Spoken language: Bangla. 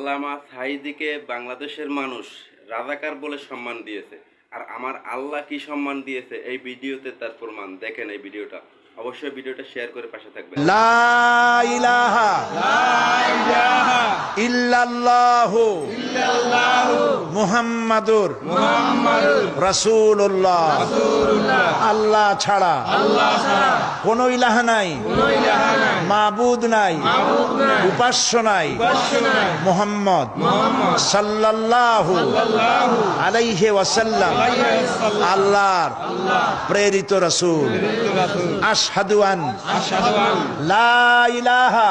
আল্লামা সাইদিকে বাংলাদেশের মানুষ রাজাকার বলে সম্মান দিয়েছে। আর আমার আল্লাহ কি সম্মান দিয়েছে এই ভিডিওতে তার প্রমাণ। দেখেন এই ভিডিওটা। অবশ্যই ভিডিওটা শেয়ার করে পাশে থাকবেন। ইল্লাল্লাহু মুহাম্মাদুর রাসূলুল্লাহ আল্লাহ ছাড়া কোন ইলাহ নাই মাবুদ নাই উপাস্য নাই মুহাম্মদ সাল্লাল্লাহু আলাইহি ওয়াসাল্লাম আল্লাহর প্রেরিত রাসূল আশহাদু আন লা ইলাহা